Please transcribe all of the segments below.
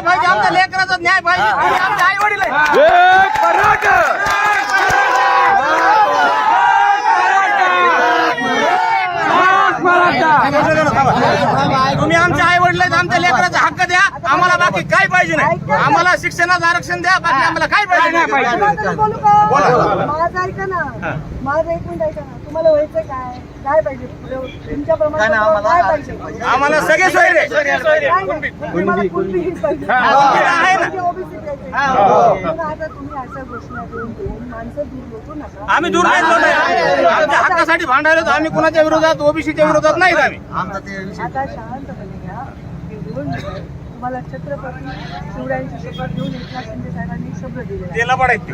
न्याय पाहिजे. आमच्या लेकराचा न्याय पाहिजे. तुम्ही आमचे आई वडील तुम्ही आमचे आई वडील आमच्या लेकराचा हक्क द्या. आम्हाला बाकी काय पाहिजे नाही. आम्हाला शिक्षणाचं आरक्षण द्या बाकी आम्हाला काय पाहिजे नाही माझं ऐका ना. माझं एक मिनिट ऐका ना. तुम्हाला व्हायचं काय? काय पाहिजे? तुमच्या प्रमाणे काय पाहिजे? आम्हाला सगळे सोयरे. काय नाही. तुम्हाला कुणबी हीच पाहिजे. कुणबी आहे ना. OBC पाहिजे. मग आता तुम्ही अशा घोषणा देऊन देऊन माणसं दूर लोटू नका. आम्ही दूर नाही लोटत. आमच्या हक्कासाठी भांडायला तर आम्ही कुणाच्या विरोधात ओबीसीच्या विरोधात नाहीत आम्ही आता शांतपणे घ्या. तुम्हाला छत्रपती शिवरायांची शपथ देऊन एकनाथ शिंदे साहेबांनी शब्द दिले ते लबाड आहेत ते.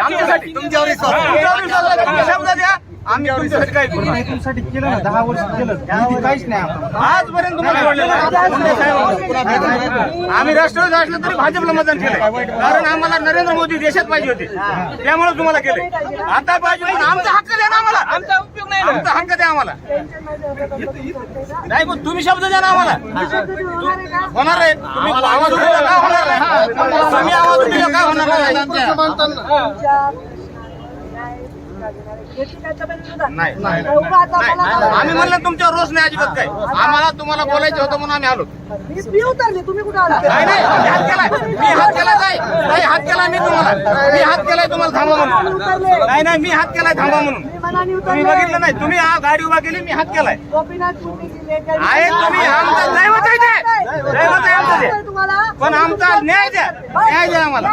आमच्यासाठी तुमच्यावर विश्वास आहे. तुम्ही शब्द द्या आम्ही तुमच्यासाठी काय करू तुमच्यासाठी केलं ना दहा वर्ष केलं. निधी काहीच नाही आपण आजपर्यंत तुम्हाला सोडलेलं आहे. शिंदे साहेब, आम्ही राष्ट्रवादी असलं तरी भाजपला मतदान केलंय. कारण आम्हाला नरेंद्र मोदी देशात पाहिजे होते. त्यामुळे तुम्हाला केलंय. आता पाहिजे पण आमचा हक्क द्या ना आम्हाला. आमचा उपयोग नाही आमचा हक्क द्या आम्हाला? नाही पण तुम्ही शब्द द्या ना आम्हाला. होणार आहे. आहे तुम्ही आवाज उठवला का होणार आहे? तुम्ही आवाज उठवला का होणार नाही तुमच्या न्याय देणारे व्यक्ती त्यांच्यामध्ये विरोधात. नाही, आम्ही म्हणलं तुमच्यावर रोष नाही अजिबात काय आम्हाला तुम्हाला बोलायचं होतं म्हणून आम्ही आलो. मी मी उतरले तुम्ही कुठे आला नाही नाही मी हात केलाय. मी हात केला नाही नाही हात केलाय मी तुम्हाला. मी हात केलाय तुम्हाला थांबा म्हणून. नाही नाही मी हात केलाय थांबा म्हणून. तुम्ही बघितलं नाही. तुम्ही हा गाडी उभा केली मी हात केलाय. आहे तुम्ही आमचं दैवत आहे ते. दैवत आहे आमचं पण आमचा न्याय द्या. न्याय द्या आम्हाला.